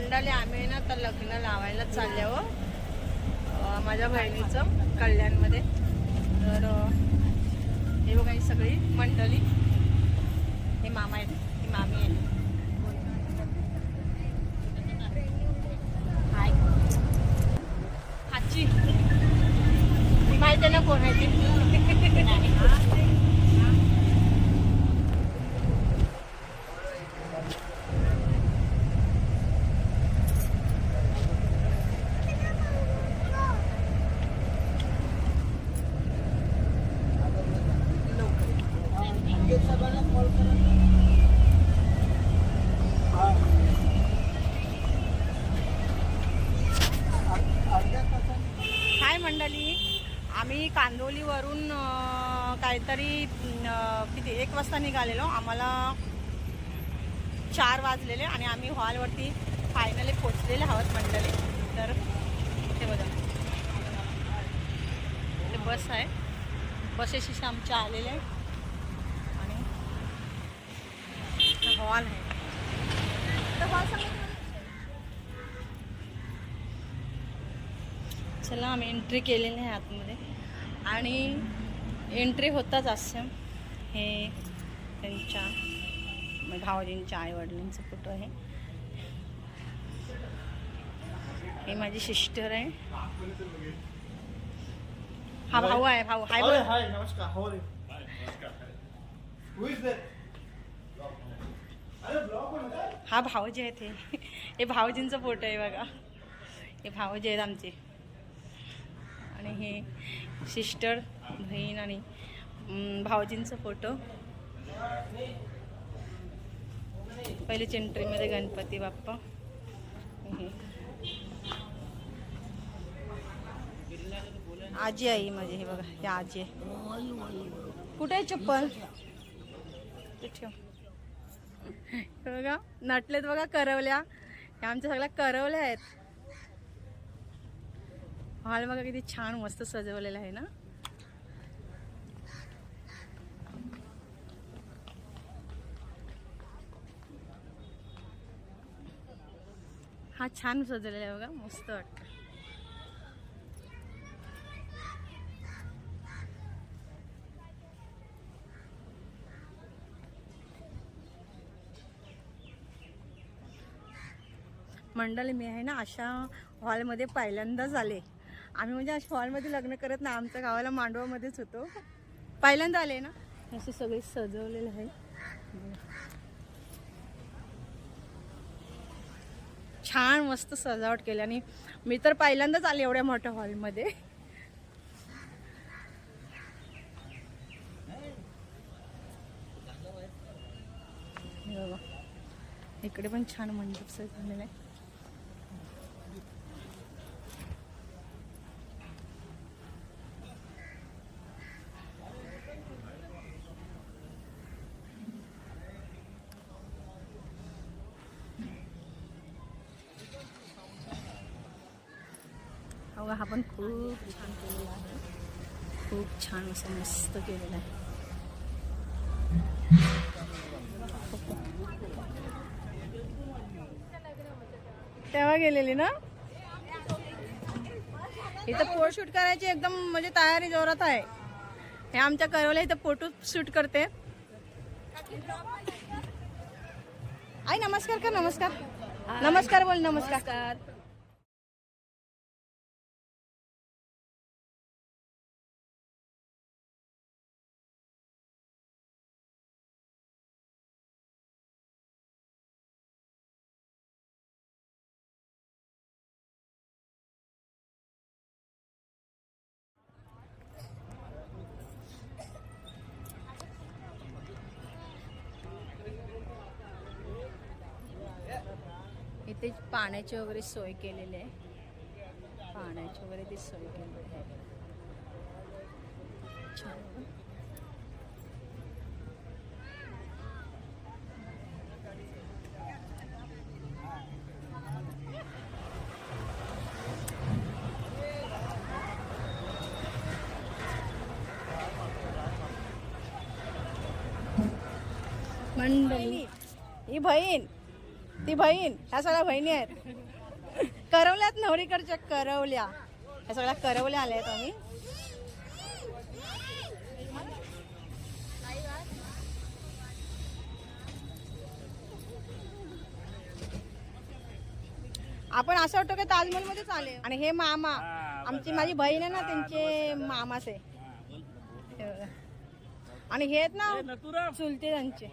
मंडळी आम्ही ना तर लग्न लावायला चालले हो. माझ्या बहिणीचं कल्याणमध्ये. तर हे बघा ही सगळी मंडळी. हे मामा आहेत ही मामी आहे. हाय. आजी माहिती आहे ना कोण आहे ती हाय मंडळी आम्ही काहीतरी किती एक वाजता निघालेलो. आम्हाला चार वाजलेले आणि आम्ही हॉलवरती फायनली पोचलेले आहोत मंडळी. तर ते बघा. ते बस आहे. बसेस आमच्या आलेले आणि हॉल आहे. तर चला आम्ही एंट्री केलेली आहे आतमध्ये. आणि एंट्री होताच असं. हे त्यांच्या भावजींच्या आई वडिलांचा फोटो आहे. हे माझी सिस्टर आहे. हा भाऊ आहे भाऊ. हाय बोल. पण होता हा भाऊजी आहेत हे. हे भाऊजींचा फोटो आहे बघा. हे भाऊजी आहेत आमचे. आणि हे सिस्टर बहीण आणि भावजींचा फोटो. पहिलीच एंट्रीमध्ये गणपती बाप्पा. आजी आई माझी हे बघा हे आजी. कुठे आहे चप्पल? ठेव. हे बघा नटलेत बघा करवल्या. ह्या आमच्या सगळ्या करवल्या आहेत. हॉल बघा किती छान मस्त सजवलेला आहे ना. हा छान सजवलेला आहे बघा मस्त वाटतं. मंडल मी आहे ना अशा हॉलमध्ये पहिल्यांदाच आले. आम्ही म्हणजे अशा हॉलमध्ये लग्न करत ना आमच्या गावाला मांडवामध्येच होतो. पहिल्यांदा आले ना? असे सगळे सजवलेलं आहे. छान मस्त सजावट केली आणि मी तर पहिल्यांदाच आले एवढ्या मोठ्या हॉलमध्ये. इकडे पण छान मंडप सजवलेला आहे अवघा हा पण खूप छान केलेला आहे खूप छान असं मस्त केलेला आहे. तेव्हा गेलेली ना? इथं फोटो शूट करायची एकदम म्हणजे तयारी जोरात आहे. हे आमच्या करवल्या इथं फोटो शूट करते. आई नमस्कार कर नमस्कार. नमस्कार बोल नमस्कार. इथे पाण्याची वगैरे सोय केलेली आहे. पाण्याची वगैरे ती सोय केलेली आहे. छान मंडळी ही बहीण. ती बहीण ह्या सगळ्या बहिणी आहेत. करवल्यात नवरीकडच्या करवल्या. ह्या सगळ्या करवल्या आल्या आहेत आम्ही. आपण असं वाटतं की ताजमहल मध्येच आले. आणि हे मामा आमची माझी बहीण आहे ना त्यांचे मामाच. आहे. आणि हे आहेत ना चुलते त्यांचे.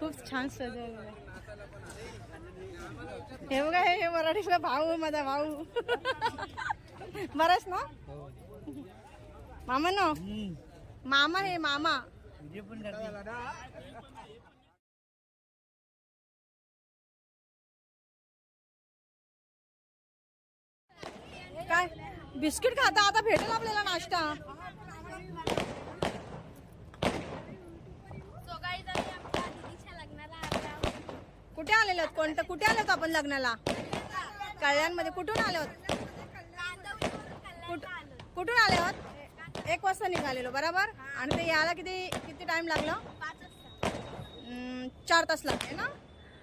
खूप छान सजवलं हे बघा हे मराठीतला भाऊ माझा भाऊ. बरंच ना? मामा ना? मामा हे मामा. काय? बिस्किट खाता आता भेटेल आपल्याला नाश्ता सो गाईज आम्ही आमच्या दीदीच्या लग्नाला आलो आहोत. कुठे आलेलो आहोत? कोणतं? कुठे आलो आपण लग्नाला? कल्याणमध्ये कुठून आलो आहोत? कुठ- कुठून आले आहोत? एक वाजता निघालेलो बरोबर? आणि ते यायला किती किती टाइम लागला? चार तास लागले ना?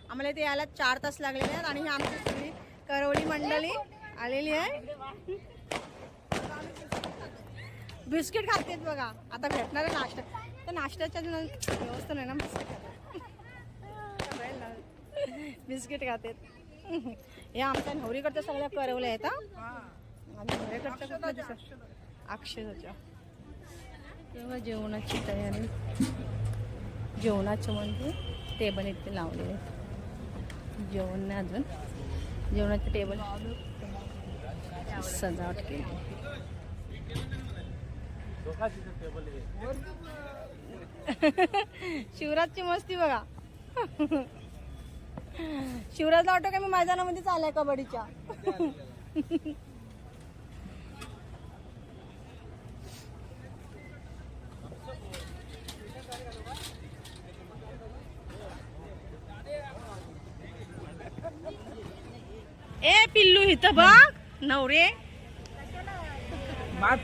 आम्हाला ते यायला चार तास लागलेले आहेत आणि ही आमची सगळी करवली मंडळी आलेली आहे. बिस्किट खातेत बघा. आता भेटणार आहे नाश्ता. तर नाश्त्याच्या व्यवस्था नाही ना? बिस्किट बिस्किट खातेत. हे आमच्या नवरीकडच्या सगळ्या करवल्या आहेत नवरीकडच्या तेव्हा जेवणाची तयारी? जेवणाचं म्हणजे टेबल इथे लावलेले आहेत. जेवण नाही अजून. जेवणाचे टेबल सजावट केली. शिवराजची मस्ती बघा. शिवराजला वाटतं का मी मैदानामध्ये चाललाय कबड्डीच्या? ए पिल्लू इथं बघ. नवरे. माय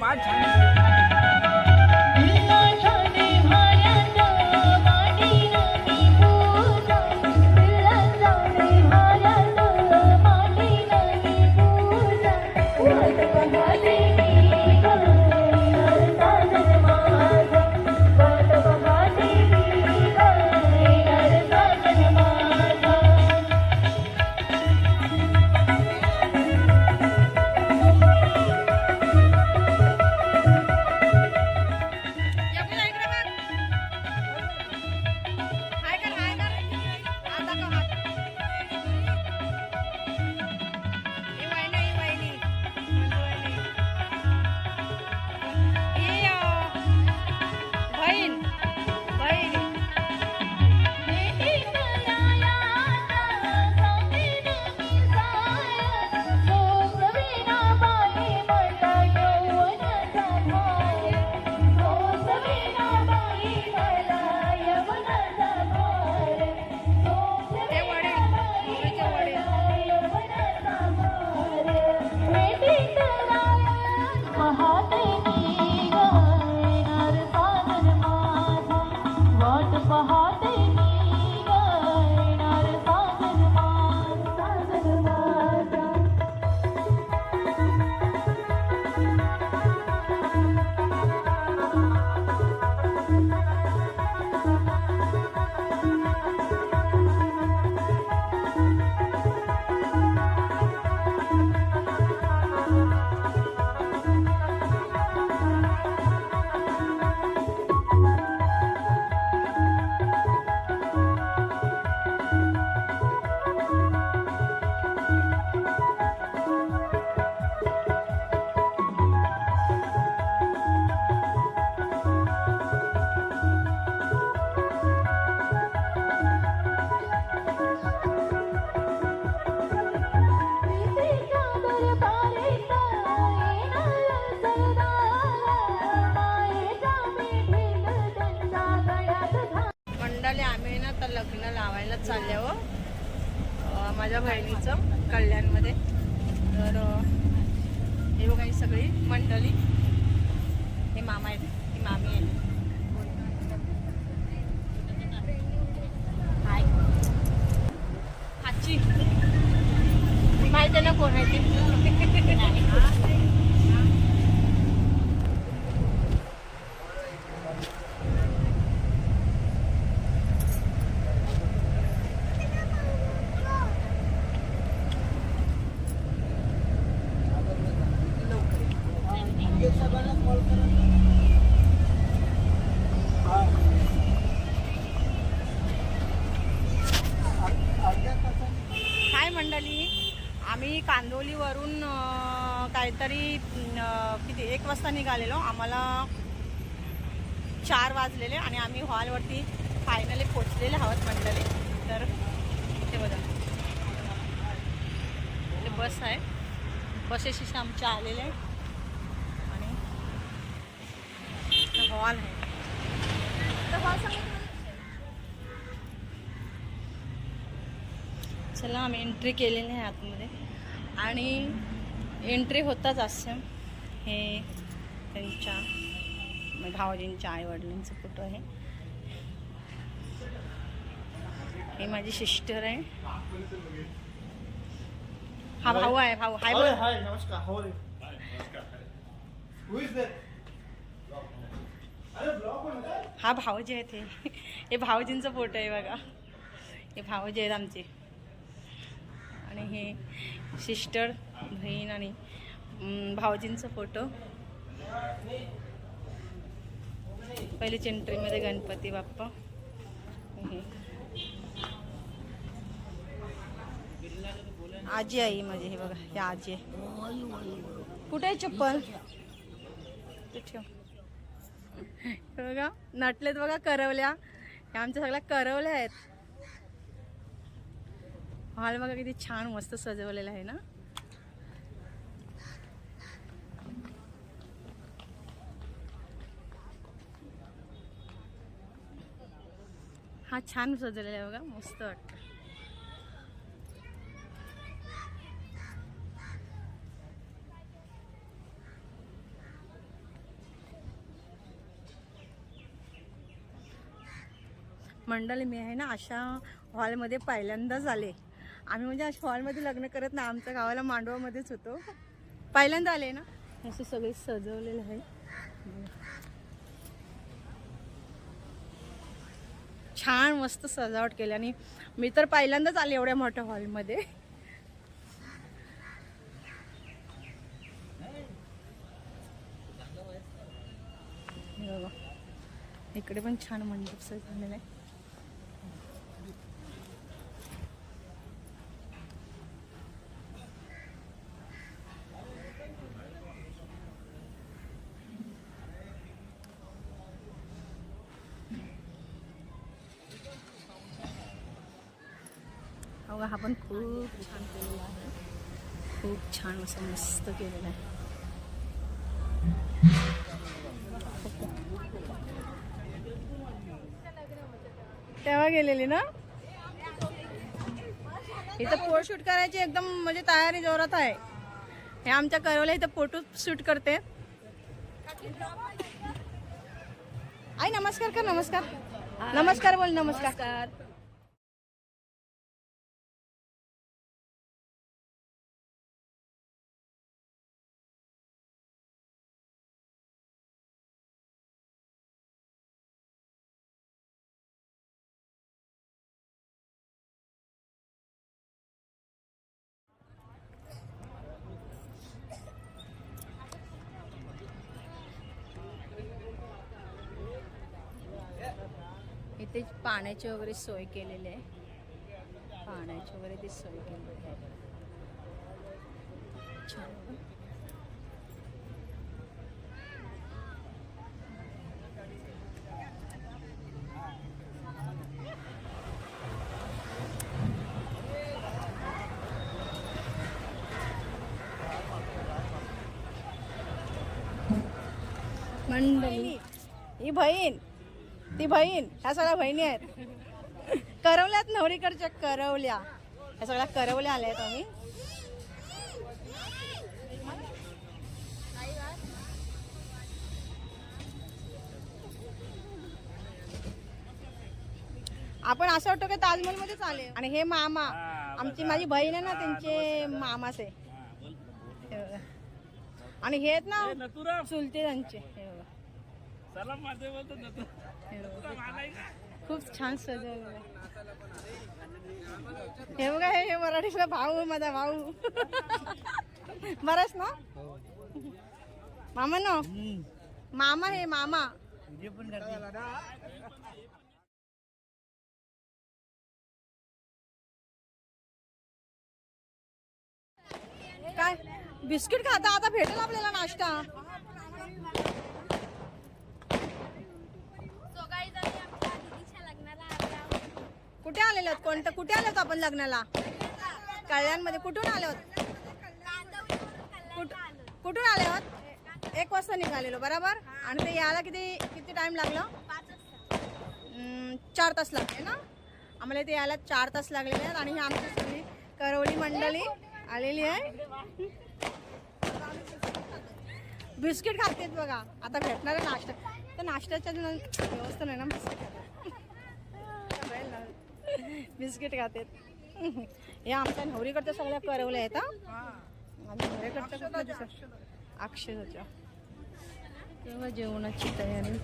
आता लावायलाच चालल्या हो. माझ्या बहिणीचं कल्याणमध्ये. तर हे बघा ही सगळी मंडळी. हे मामा आहेत ही मामी आहे माहिती ना कोण आहे ती हाय मंडळी आम्ही कांदोलीवरून काहीतरी किती एक वाजता निघालेलो. आम्हाला चार वाजलेले आणि आम्ही हॉलवरती फायनली पोचलेले आहोत मंडळी. तर ते बघा. बस आहे. बसेस आमच्या आलेले आहे आणि हॉल सांगितलं चला आम्ही एंट्री केलेली आहे आतमध्ये. आणि एंट्री होताच असं. हे त्यांच्या म्हणजे भावजींच्या आई वडिलांचा फोटो आहे. हे माझी सिस्टर आहे. हा भाऊ आहे भाऊ. हाय Hi, हा भाऊजी आहेत हे. हे भावजींचं फोटो आहे बघा. हे भाऊजी आहेत आमचे. आणि हे सिस्टर बहीण आणि भावजींचा फोटो. पहिली एंट्रीमध्ये गणपती बाप्पा. हे. आजी आई माझी हे बघा हे आजी आहे. कुठे आहे चप्पल? ठेव. बघा नटलेत बघा करवल्या. ह्या आमच्या सगळ्या करवल्या आहेत. हॉल बघा किती छान मस्त सजवलेला आहे ना. हा छान सजवलेला आहे बघा मस्त वाटतं. मंडळी मी आहे ना अशा हॉलमध्ये पहिल्यांदाच आले. आम्ही म्हणजे अशा हॉलमध्ये लग्न करत नाही आमच्या गावाला मांडवामध्येच होतो. पहिल्यांदा आले ना? असं सगळे सजवलेलं आहे. छान मस्त सजावट केली आणि मी तर पहिल्यांदाच आले एवढ्या मोठ्या हॉलमध्ये. इकडे पण छान मंडप सजवलेला आहे हो हा पण खूप छान केलेला आहे खूप छान असं मस्त केलेलं आहे तेव्हा गेलेली ना? इथं फोटो शूट करायची एकदम म्हणजे तयारी जोरात आहे. हे आमच्या करवल्या इथं फोटो शूट करते. आई नमस्कार कर नमस्कार. नमस्कार बोल नमस्कार. इथे पाण्याची वगैरे सोय केलेली आहे. पाण्याची वगैरे ती सोय केलेली आहे. छान. मंडळी ही बहीण. ती बहीण ह्या सगळ्या बहिणी आहेत. करवल्यात नवरीकडच्या करवल्या. ह्या सगळ्या करवल्या आल्या आहेत आम्ही. आपण असं वाटतं की ताजमहल मध्येच आले. आणि हे मामा आमची माझी बहीण आहे ना त्यांचे मामाच. आणि हे आहेत ना चुलते त्यांचे. खूप छान सजवलं हे बघा हे हे मराठीचा भाऊ माझा भाऊ. बरंच ना? मामा ना? मामा हे मामा. काय बिस्किट खाता आता भेटेल आपल्याला नाश्ता सो गाईज आम्ही आमच्या दीदीच्या लग्नाला आलो आहोत. कुठे आलेलो आहोत? कोणतं? कुठे आलो होतो आपण लग्नाला? कल्याणमध्ये कुठून आले आहोत कुठून आले आहोत एक वाजता निघालेलो बरोबर? आणि ते यायला किती किती टाइम लागला? चार तास लागले ना? आम्हाला इथे यायला चार तास लागलेले आहेत आणि ही आमची सगळी करवली मंडळी आलेली आहे. बिस्किट खातेत बघा. आता भेटणार आहे नाश्ता. तर नाश्त्याच्या व्यवस्था नाही ना? बिस्किट खातेत हे आमच्या नवरीकडच्या सगळ्या करवल्या आहेत हा? नवऱ्याकडच्या अक्षराच्या तेव्हा जेवणाची तयारी.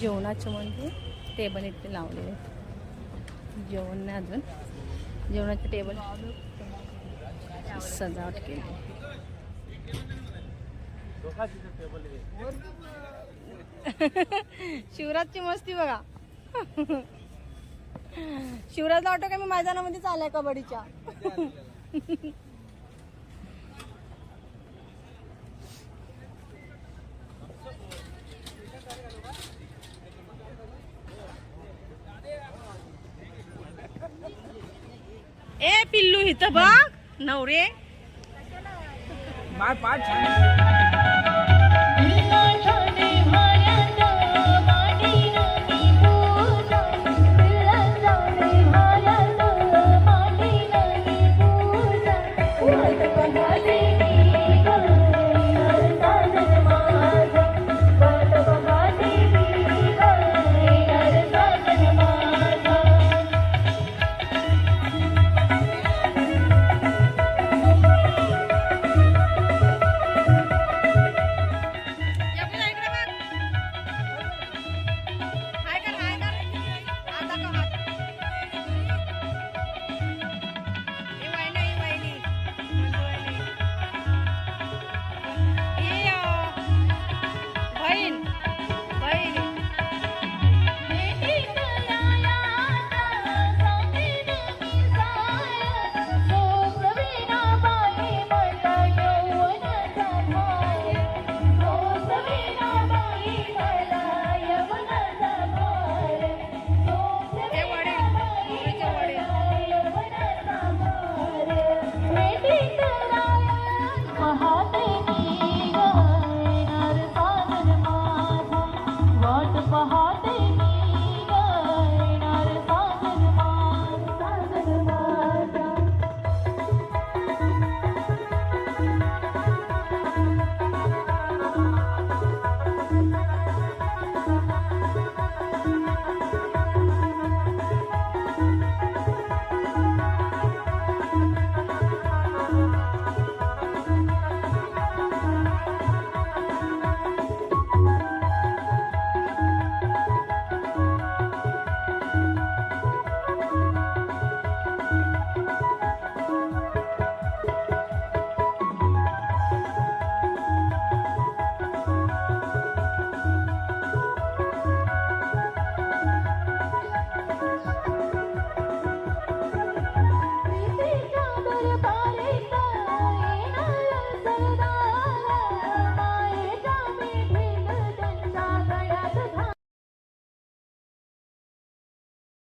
जेवणाचं म्हणजे टेबल इथे लावलेले आहेत. जेवण नाही अजून. जेवणाचे टेबल सजावट केली. शिवराजची मस्ती बघा. शिवराजला वाटतं का मी मैदानामध्ये चालाय कबड्डीच्या. ए पिल्लू इथं बघ. नवरे. पाठ पाठ